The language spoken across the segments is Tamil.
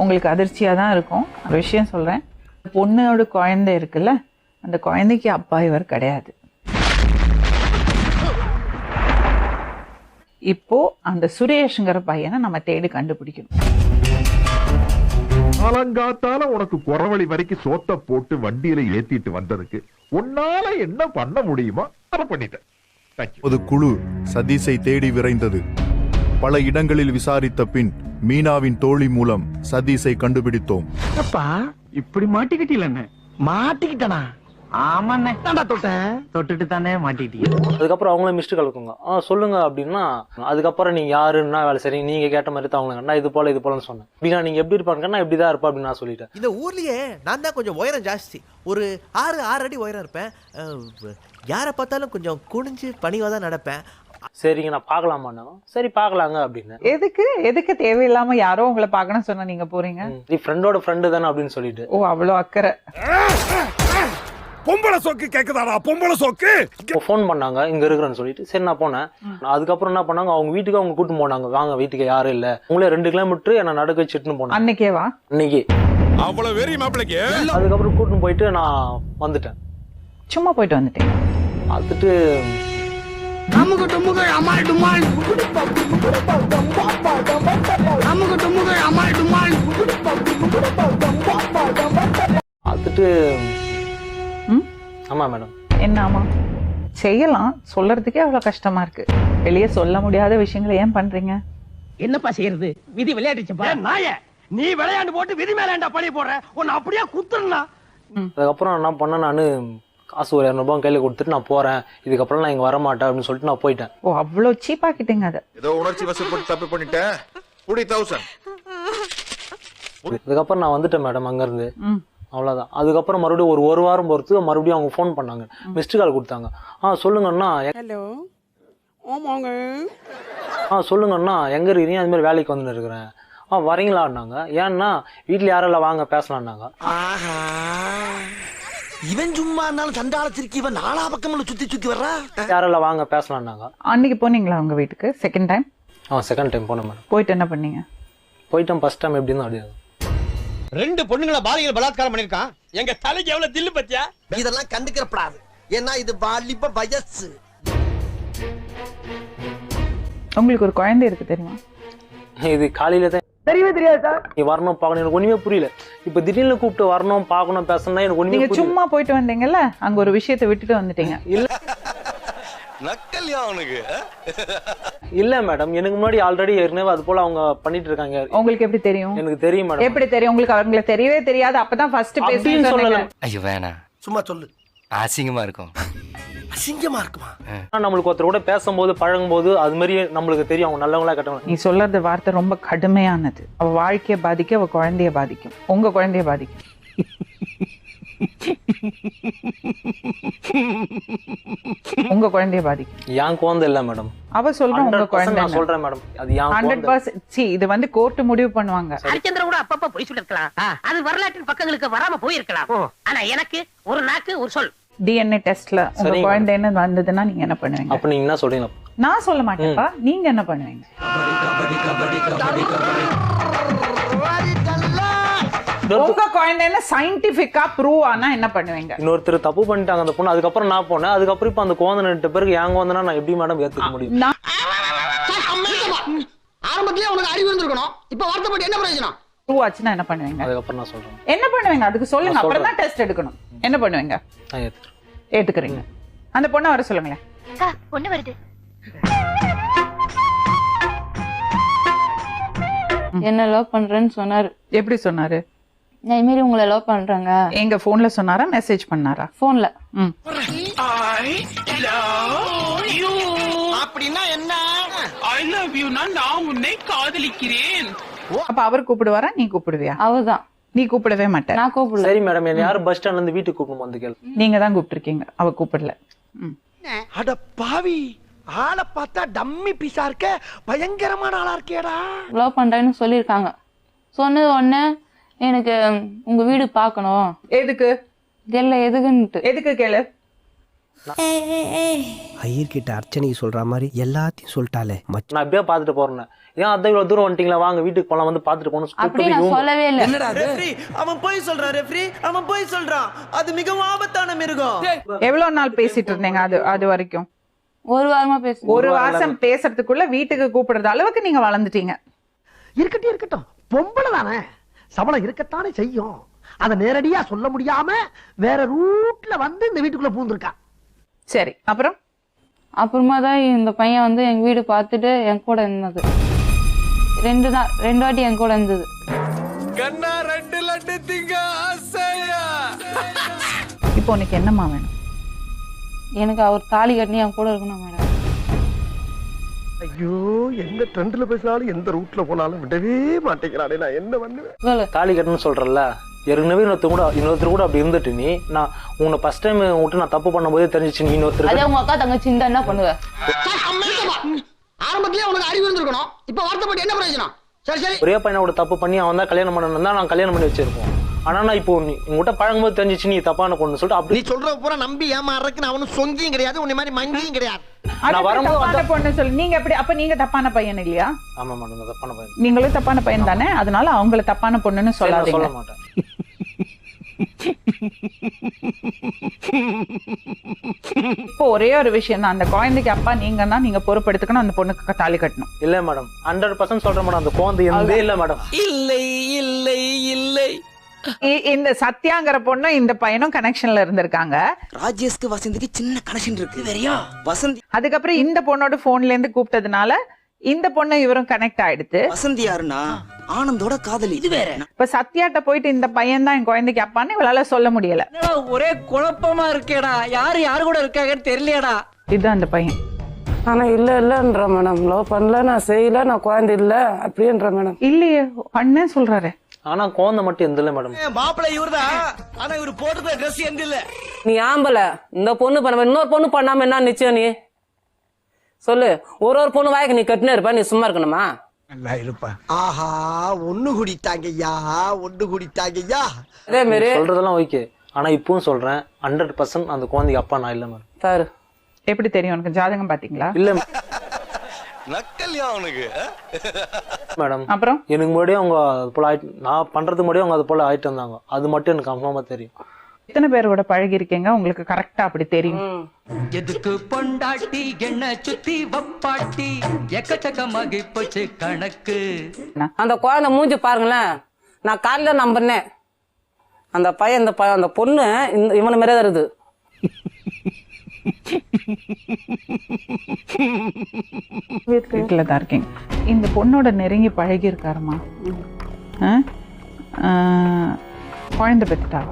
உங்களுக்கு அதிர்ச்சியாக தான் இருக்கும். ஒரு விஷயம் சொல்கிறேன் பொண்ணோட குழந்தை இருக்குல்ல அந்த குழந்தைக்கு அப்பா இவர் கிடையாது. இப்போ அந்த சுரேஷ்ங்கிற பையனை நம்ம தேடி கண்டுபிடிக்கணும். காலங்காத்தால உனக்கு குறவழி வரைக்கும் சோத்த போட்டு வண்டியில ஏத்திட்டு வந்ததுக்கு உன்னால என்ன பண்ண முடியுமோ அதை பண்ணிட்டேன். Thank you. ஒரு குழு சதீஷை தேடி விரைந்தது. பல இடங்களில் விசாரித்த பின் மீனாவின் தோழி மூலம் சதீஷை கண்டுபிடித்தோம். அப்பா இப்படி மாட்டிக்கிட்டீங்களே மாட்டிக்கிட்டனா? ஆமாண்ணே. தாண்டா தொட்டேன் தொட்டுட்டு தானே மாட்டிக்கிட்டீங்க. அதுக்கப்புறம் அவங்களே மிஸ்டு கலக்குங்க. ஆ சொல்லுங்க அப்படின்னா அதுக்கப்புறம் நீங்க யாருன்னா வேலை சரி நீங்க கேட்ட மாதிரி தான் அவங்களுக்கு நான் இது போல இது போலன்னு சொன்னேன். அப்படின்னா நீங்க எப்படி இருப்பாங்கன்னா இப்படி தான் இருப்பா அப்படின்னு நான் சொல்லிட்டேன். இந்த ஊர்லயே நான் தான் கொஞ்சம் உயரம் ஜாஸ்தி. ஒரு ஆறு ஆறு அடி உயரம் இருப்பேன். யாரை பார்த்தாலும் கொஞ்சம் குனிஞ்சு பணிவாக தான் நடப்பேன். சரிங்க நான் பார்க்கலாமான்னா சரி பார்க்கலாங்க அப்படின்னு. எதுக்கு? எதுக்கு தேவையில்லாம யாரோ உங்களை பார்க்கணும் சொன்னா நீங்க போறீங்க? நீ ஃப்ரெண்டோட ஃப்ரெண்டு தானே அப்படின்னு சொல்லிட்டு. ஓ அவ்வளோ அக்கறை. பொம்பளை சோக்கு கேக்குதாடா? பொம்பளை சோக்கு? ஃபோன் பண்ணாங்க இங்க இருக்கிறேன்னு சொல்லிட்டு. சரி நான் போனேன். அதுக்கப்புறம் என்ன பண்ணாங்க அவங்க வீட்டுக்கு அவங்க கூட்டு போனாங்க. வாங்க வீட்டுக்கு யாரும் இல்ல. உங்களே ரெண்டு கிலோமீட்டர் என்ன நடக்க வச்சுட்டுன்னு போனாங்க. அன்னைக்கேவா இன்னைக்கு அவ்வளவு வெறி மாப்பிளைக்கு? அதுக்கப்புறம் கூட்டின்னு போயிட்டு நான் வந்துட்டேன். சும்மா போயிட்டு வந்துட்டீங்க. பார்த்துட்டு அமுக டுமுக அமால் டுமால். அமுக டுமுக அமால் டுமால். பார்த்துட்டு ம்? ஆமா மேடம். என்ன செய்யலாம். சொல்றதுக்கே அவ்வளோ கஷ்டமா இருக்கு. வெளியே சொல்ல முடியாத விஷயங்களை ஏன் பண்றீங்க? என்னப்பா செய்யறது? விதி விளையாடுச்சுப்பா நாய நீ விளையாண்டு போட்டு விதி மேலேண்டா பழி போடுற? உன்னை அப்படியே குத்துறா அதுக்கப்புறம் என்ன பண்ணேன் நான் காசு ஒரு இரநூறுபா கையில் கொடுத்துட்டு நான் போறேன். இதுக்கப்புறம் நான் இங்கே வரமாட்டேன் அப்படின்னு சொல்லிட்டு நான் போயிட்டேன். ஓ அவ்வளோ சீப்பாக்கிட்டீங்க அதை. ஏதோ உணர்ச்சி வசப்பட்டு தப்பு பண்ணிட்டேன். புடி தௌசண்ட் இதுக்கப்புறம் நான் வந்துட்டேன் மேடம் அங்கேருந்து. ம். அவ்வளோதான் அதுக்கப்புறம் மறுபடியும் ஒரு ஒரு வாரம் பொறுத்து மறுபடியும் அவங்க ஃபோன் பண்ணாங்க. மிஸ்டு கால் கொடுத்தாங்க. ஆ சொல்லுங்கண்ணா. ஹலோ ஆமாங்க ஆ சொல்லுங்கண்ணா. எங்கே இருக்கீங்க அது மாதிரி வேலைக்கு வந்து இருக்கிறேன் ஆ வரீங்களான்னாங்க. ஏன்னா வீட்டில் யாரும் இல்லை வாங்க பேசலான்னாங்க. ஆஹா. இவன் சும்மா இருந்தாலும் சண்டாளத்திற்கு இவன் நாலா பக்கம் சுத்தி சுத்தி வர்றா? யாரும் இல்லை வாங்க பேசலான்னாங்க அன்னைக்கு போனீங்களா உங்க வீட்டுக்கு? செகண்ட் டைம் ஆ செகண்ட் டைம் போனேன் மேடம் போயிட்டு என்ன பண்ணீங்க? போயிட்டேன் ஃபர்ஸ்ட் டைம் எப்படின்னு அப்படியே. ரெண்டு பொண்ணுங்களை பாலியல் பலாத்காரம் பண்ணிருக்கான். எங்க தலைக்கு எவ்வளவு தில்லு பத்தியா? இதெல்லாம் கண்டுக்கிறப்படாது. ஏன்னா இது வாலிப வயசு. உங்களுக்கு ஒரு குழந்தை இருக்கு தெரியுமா? இது காலையில தான் தெரியவே தெரியாது சார் நீ வரணும் பார்க்கணும். எனக்கு ஒண்ணுமே புரியல. இப்ப திடீர்னு கூப்பிட்டு வரணும் பார்க்கணும் பேசணும்னா எனக்கு ஒண்ணுமே நீங்க சும்மா போயிட்டு வந்தீங்கல்ல அங்க ஒரு விஷயத்தை விட்டுட்டு வந்துட்டீங்க. நக்கல்யா அவனுக்கு? இல்ல மேடம் எனக்கு முன்னாடி ஆல்ரெடி ஏற்கனவே அது போல அவங்க பண்ணிட்டு இருக்காங்க. உங்களுக்கு எப்படி தெரியும்? எனக்கு தெரியும் மேடம் எப்படி தெரியும்? உங்களுக்கு அவங்களை தெரியவே தெரியாது. அப்பதான் ஃபர்ஸ்ட் பேசுன்னு சொல்லல. ஐயோ வேணாம். சும்மா சொல்லு. அசிங்கமா இருக்கும். அசிங்கமா இருக்குமா? நம்மளுக்கு ஒருத்தர் கூட பேசும்போது பழகும்போது அது மாதிரி நம்மளுக்கு தெரியும் அவங்க நல்லவங்களா கட்டவங்க நீ சொல்றது வார்த்தை ரொம்ப கடுமையானது. அவ வாழ்க்கைய பாதிக்க அவ குழந்தைய பாதிக்கும். உங்க குழந்தைய பாதிக்கும். உங்க குழந்தைய பாதிக்கும். என் குழந்தை இல்ல மேடம். அவ சொல்ற உங்க குழந்தை நான் சொல்றேன் மேடம். அது என் ஹண்ட்ரட் குழந்தை பர்சன்ட் சி இது வந்து கோர்ட் முடிவு பண்ணுவாங்க. ஹரிச்சந்திர கூட அப்பப்ப பொய் சொல்லிருக்கலாம் அது வரலாற்றின் பக்கங்களுக்கு வராம போயிருக்கலாம். ஆனா எனக்கு ஒரு நாக்கு ஒரு சொல். டிஎன்ஏ டெஸ்ட்ல உங்க. குழந்தைன்னு வந்ததுன்னா நீங்க என்ன பண்ணுவீங்க? அப்ப நீங்க என்ன சொல்றீங்க? நான் சொல்ல மாட்டேன்ப்பா. நீங்க என்ன பண்ணுவீங்க? உங்க குழந்தைன்னு சயின்டிபிக்கா ப்ரூவ் ஆனா என்ன பண்ணுவீங்க? இன்னொருத்தர் தப்பு பண்ணிட்டாங்க அந்த பொண்ணு. அதுக்கப்புறம் நான் போனேன். அதுக்கப்புறம் இப்ப அந்த குழந்தை நிட்ட பிறகு என் குழந்தைனா நான் எப்படி மேடம் ஏத்துக்க முடியும்? ஆரம்பத்திலே உனக்கு அறிவு இருந்திருக்கணும். இப்ப வருத்தப்பட்டு என்ன பிரயோஜனம்? ப்ரூவ் ஆச்சுன்னா என்ன பண்ணுவீங்க? அதுக்கப்புறம் நான் சொல்றேன். என்ன பண்ணுவீங்க? அதுக்கு சொல்லுங்க. அப்புறம் தான் டெஸ்ட் எடுக்கணும். என்ன பண்ணுவீங்க? ஏத்துக்கிறீங்க. அந்த பொண்ணை வர சொல்லுங்களேன். பொண்ணு வருது. என்ன லவ் பண்றேன்னு சொன்னாரு. எப்படி சொன்னாரு? நான் இது மாதிரி உங்களை லவ் பண்றேங்க. எங்க போன்ல சொன்னாரா? மெசேஜ் பண்ணாரா? போன்ல அப்படின்னா என்ன ஐ லவ் யூ நான் உன்னை காதலிக்கிறேன். அப்ப அவர் கூப்பிடுவாரா? நீ கூப்பிடுவியா? அவதான் நீ கூப்பிடவே மாட்ட. நான் கூப்பிடல சரி மேடம் என்ன யாரும் பஸ் ஸ்டாண்ட்ல இருந்து வீட்டுக்கு கூப்பிடும் வந்து கேள்வி நீங்க தான் கூப்பிட்டுருக்கீங்க. அவ கூப்பிடல. ம். அட பாவி! ஆளை பார்த்தா டம்மி பீஸா இருக்க. பயங்கரமான ஆளா இருக்கேடா லவ் பண்றேன்னு சொல்லியிருக்காங்க. சொன்னது உடனே எனக்கு உங்க வீடு பார்க்கணும். எதுக்கு? தெரியல எதுக்குன்ட்டு எதுக்கு கேளு? ஐயர்கிட்ட அர்ச்சனைக்கு சொல்ற மாதிரி எல்லாத்தையும் சொல்லிட்டாலே. மச்சான் நான் இப்படியே பார்த்துட்டு போறேன். ஏன் அதான் இவ்வளவு தூரம் வந்துட்டீங்களா? வாங்க வீட்டுக்கு போலாம் வந்து பார்த்துட்டு போகணும். அப்படி நான் சொல்லவே இல்லை. ரெஃப்ரி அவன் போய் சொல்றான் ரெஃப்ரி அவன் போய் சொல்றான். அது மிகவும் ஆபத்தான மிருகம். எவ்வளவு நாள் பேசிட்டு இருந்தீங்க அது அது வரைக்கும்? ஒரு வாரமா பேசு ஒரு வாசம் பேசுறதுக்குள்ள வீட்டுக்கு கூப்பிடுற அளவுக்கு நீங்க வளர்ந்துட்டீங்க. இருக்கட்டும் இருக்கட்டும். பொம்பளை தானே. சபலம் இருக்கத்தானே செய்யும். அத நேரடியா சொல்ல முடியாம வேற ரூட்ல வந்து இந்த வீட்டுக்குள்ள பூந்துருக்கா சரி அப்புறம்? அப்புறமா தான் இந்த பையன் வந்து எங்க வீடு பார்த்துட்டு என் கூட இருந்தது. ரெண்டு நாள் ரெண்டு வாட்டி என் கூட இருந்தது. கண்ணா ரெண்டு லட்டு திங்க ஆசையா? இப்போ உனக்கு என்னம்மா வேணும்? எனக்கு அவர் தாலி கட்டி என் கூட இருக்கணும் மேடம். ஐயோ எந்த ட்ரெண்ட்ல பேசினாலும் எந்த ரூட்ல போனாலும் விடவே மாட்டேங்கிறானே நான் என்ன பண்ணுவேன்? தாலி கட்டணும்னு சொல்றல ஏற்கனவே இன்னொருத்தர் கூட இன்னொருத்தர் கூட அப்படி இருந்துட்டு நீ நான் உன்னை ஃபர்ஸ்ட் டைம் விட்டு நான் தப்பு பண்ணும்போதே தெரிஞ்சிச்சு நீ இன்னொருத்தர் அதே உங்க அக்கா தங்கச்சி இருந்தா என்ன பண்ணுவ? ஆரம்பத்திலே உனக்கு அறிவு இருந்திருக்கணும். இப்ப வருத்தப்பட்டு என்ன பிரயோஜனம்? சரி சரி. ஒரே பையனோட தப்பு பண்ணி அவன் தான் கல்யாணம் பண்ணணும் தான் நான் கல்யாணம் பண்ணி வச்சிருப்போம் ஆனா நான் இப்போ நீ உங்ககிட்ட பழகும்போது தெரிஞ்சிச்சு நீ தப்பான பொண்ணு சொல்லிட்டு அப்படி நீ சொல்ற பூரா நம்பி ஏமாறதுக்கு நான் அவனும் சொங்கியும் கிடையாது உன்னை மாதிரி மங்கியும் கிடையாது. எப்படி வரும்போது தப்பான பொண்ணு சொல்லி. நீங்க எப்படி அப்ப நீங்க தப்பான பையன் இல்லையா? ஆமா மேடம் நான் தப்பான பையன். நீங்களும் தப்பான பையன் தானே? அதனால அவங்கள தப்பான பொண்ணுன்னு நான் சொல்லாதீங்க. சொல்ல மாட்டேன். இப்போ ஒரே ஒரு விஷயம் தான் அந்த குழந்தைக்கு அப்பா நீங்க தான் நீங்க பொறுப்பெடுத்துக்கணும் அந்த பொண்ணுக்கு தாலி கட்டணும். இல்ல மேடம் ஹண்ட்ரட் பர்சன்ட் சொல்றேன் மேடம் அந்த குழந்தை எந்தே இல்ல மேடம் இல்லை இல்லை இல்லை. இந்த சத்யாங்கிற பொண்ணும் இந்த பையனும் கனெக்ஷன்ல இருந்திருக்காங்க. ராஜேஷ்க்கு வசந்திக்கு சின்ன கனெக்ஷன் இருக்கு வேறையா வசந்தி அதுக்கப்புறம் இந்த பொண்ணோட போன்ல இருந்து கூப்பிட்டதுனால இந்த பொண்ணு இவரும் கனெக்ட் ஆயிடுத்து. வசந்தி யாருன்னா ஆனந்தோட காதலி. இது வேற. இப்ப சத்யாட்ட போயிட்டு இந்த பையன் தான் என் குழந்தைக்கு அப்பான்னு இவளால சொல்ல முடியல. ஒரே குழப்பமா இருக்கேடா. யாரு யாரு கூட இருக்காங்கன்னு தெரியலையாடா. இதுதான் அந்த பையன். ஆனா இல்ல இல்லன்ற மேடம். லவ் பண்ணல நான் செய்யல நான் குழந்தை இல்ல அப்படின்ற மேடம். இல்லையே அண்ணன் சொல்றாரு. ஆனா குழந்தை மட்டும் எந்த இல்ல மேடம் மாப்பிள்ளை இவர்தான். ஆனா இவர் போட்டுக்கிற ட்ரெஸ் எந்த இல்ல. நீ ஆம்பல இந்த பொண்ணு பண்ண இன்னொரு பொண்ணு பண்ணாம என்ன நிச்சயம் நீ? சொல்லு. ஒரு ஒரு பொண்ணு வாய்க்கு நீ கட்டினே இருப்ப நீ சும்மா இருக்கணுமா? நல்லா இருப்பா. ஆஹா ஒண்ணு குடித்தாங்கய்யா ஒண்ணு குடித்தாங்கய்யா. அதே மாதிரி சொல்றதெல்லாம் ஓகே ஆனா இப்பவும் சொல்றேன் ஹண்ட்ரட் பர்சன்ட் அந்த குழந்தைக்கு அப்பா நான் இல்ல மேடம் சாரு எப்படி தெரியும்? உனக்கு ஜாதகம் பாத்தீங்களா? இல்ல நக்கல்யா அவனுக்கு. மேடம் அப்புறம்? எனக்கு முன்னாடியே அவங்க அது போல ஆயிட்டு நான் பண்றதுக்கு முன்னாடியே அவங்க அது போல ஆயிட்டு இருந்தாங்க. அது மட்டும் எனக்கு கன்ஃபார்மா தெரியும். எத்தனை பேரோட பழகி இருக்கீங்க உங்களுக்கு கரெக்டா அப்படி தெரியும். எதுக்கு பொண்டாட்டி என்ன சுத்தி வப்பாட்டி? எக்கச்சக்கமாகி போச்சு கணக்கு. அந்த குழந்தை மூஞ்சி பாருங்களேன். நான் காலையில நம்பினேன். அந்த பையன் இந்த பையன் அந்த பொண்ணு இந்த இவனை மாதிரியே தான் இருக்குது. வீட்டுல தான் இருக்கீங்க இந்த பொண்ணோட நெருங்கி பழகி இருக்காருமா குழந்தை பெற்றுட்டாவ?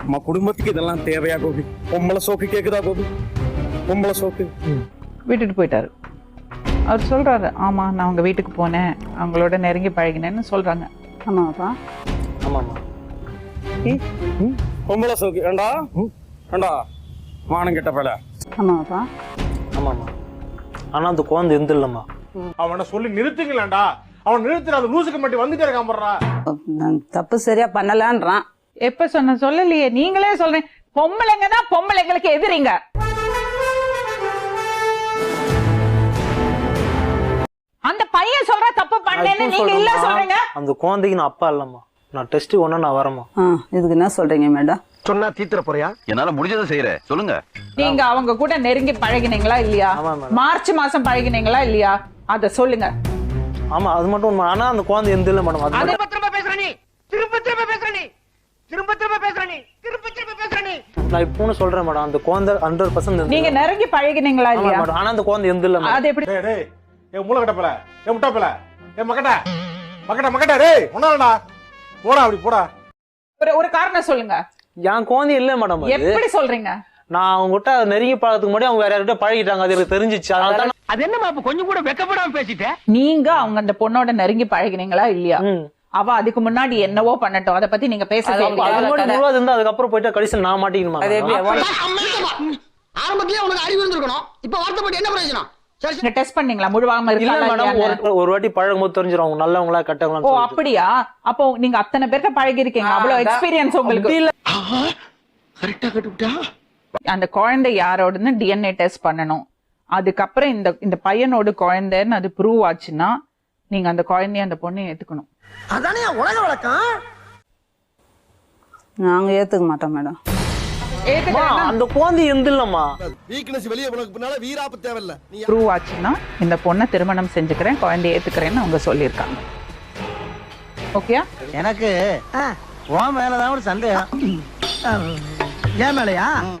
நம்ம குடும்பத்துக்கு இதெல்லாம் தேவையா கோபி? பொம்பளை சோக்கு கேக்குதா கோபி? பொம்பளை சோக்கு. விட்டுட்டு போயிட்டாரு. அவர் சொல்றாரு ஆமா நான் அவங்க வீட்டுக்கு போனேன். அவங்களோட நெருங்கி பழகினேன்னு சொல்றாங்க. ஆமாப்பா ஆமாமா பொம்பளை சோக்கு. ஏண்டா? ஏண்டா? மானம் கெட்ட பல. ஆமாப்பா. ஆமாமா ஆனா அந்த குழந்தை எந்த இல்லம்மா அவனை சொல்லி நிறுத்துங்களேன்டா. அவன் நிறுத்துற அது லூசுக்கு மட்டும் வந்துட்டே இருக்கான் போடுறா தப்பு சரியா பண்ணலான்றான். எப்ப சொன்ன சொல்லலையே நீங்களே சொல்றேன் பொம்பளைங்க தான் பொம்பளைங்களுக்கு எதிரிங்க. அந்த பையன் சொல்ற தப்பு பண்ணேன்னு நீங்க இல்ல சொல்றீங்க. அந்த குழந்தைக்கு நான் அப்பா இல்லம்மா. நான் டெஸ்ட் ஒண்ணா நான் வரேம்மா. இதுக்கு என்ன சொல்றீங்க மேடம்? சொன்னா தீத்துற போறியா? என்னால முடிஞ்சதை செய்யறேன் சொல்லுங்க. நீங்க அவங்க கூட நெருங்கி பழகினீங்களா இல்லையா? ஆமா. மார்ச் மாசம் பழகினீங்களா இல்லையா? அத சொல்லுங்க. ஆமா அது மட்டும் உண்மை. ஆனா அந்த குழந்தை எந்த இல்ல மேடம்? அது மட்டும் திரும்ப பேசுற நீ. திரும்ப திரும்ப பேசுற நீ. திரும்ப திரும்ப பேசுற நீ. திரும்ப திரும்ப பேசுற நீ. நான் இப்பவும் சொல்றேன் மேடம். அந்த குழந்தை ஹண்ட்ரட் பர்சன்ட் நீங்க நெருங்கி பழகினீங்களா ஆமா இல்லையா? மேடம். ஆனா அந்த குழந்தை எந்த இல்ல மேடம்? அது எப்படி? டேய் டேய் ஏ மூளை கட்டப்பல ஏ முட்டாப்பல ஏ மக்கட்ட மக்கட்ட மக்கட்ட டேய் ஒன்னாலடா போடா அப்படி போடா. ஒரு ஒரு காரணம் சொல்லுங்க. என் குழந்தை இல்ல மேடம் எப்படி சொல்றீங்க? நான் அவங்க கிட்ட நெருங்கி பழகிறதுக்கு முன்னாடி அவங்க வேற யார்கிட்ட பழகிட்டாங்க. அது எனக்கு தெரிஞ்சிச்சு. அதனால தான் அது என்னமா அப்ப கொஞ்சம் கூட வெக்கப்படாம பேசிட்ட? நீங்க அவங்க அந்த பொண்ணோட நெருங்கி பழகினீங்களா இல்லையா. அவ அதுக்கு முன்னாடி என்னவோ பண்ணட்டும். அத பத்தி நீங்க பேச இருந்தா அதுக்கப்புறம் போயிட்டு கடைசியில் நான் மாட்டிக்கணுமா? அது எப்படி? ஆரம்பத்திலே உனக்கு அறிவு இருந்திருக்கணும். இப்ப வருத்தப்பட்டு என்ன பிரயோஜனம்? நீங்க டெஸ்ட் பண்ணீங்களா? முழுவாம இல்ல இருக்காங்களா மேடம் இல்லையான்னு? ஒரு வாட்டி பழகும் போது தெரிஞ்சிடும் அவங்க நல்லவங்களா ஓ கெட்டவங்களா அப்படியா? அப்போ நீங்க அத்தனை பேர்ட்ட பழகி இருக்கீங்க அவ்வளவு. எக்ஸ்பீரியன்ஸ் உங்களுக்கு. அந்த குழந்தை யாரோடன்னு டிஎன்ஏ டெஸ்ட் பண்ணணும். அதுக்கப்புறம் இந்த இந்த பையனோட குழந்தைன்னு அது ப்ரூவ் ஆச்சுன்னா நீங்க அந்த குழந்தைய அந்த பொண்ணை ஏத்துக்கணும். அதானே உலக வழக்கம்? நாங்க ஏத்துக்க மாட்டோம் மேடம் அந்த குழந்தை எந்த இல்லம்மா வீக்னஸ் வெளியே உனக்கு பின்னால வீராப்பு தேவையில்ல. நீ ப்ரூவ் ஆச்சுன்னா இந்த பொண்ணை திருமணம் செஞ்சுக்கிறேன் குழந்தைய ஏத்துக்கிறேன்னு அவங்க சொல்லியிருக்காங்க. ஓகே எனக்கு உன் மேலதான் ஒரு சந்தேகம். ஏன் மேலையா?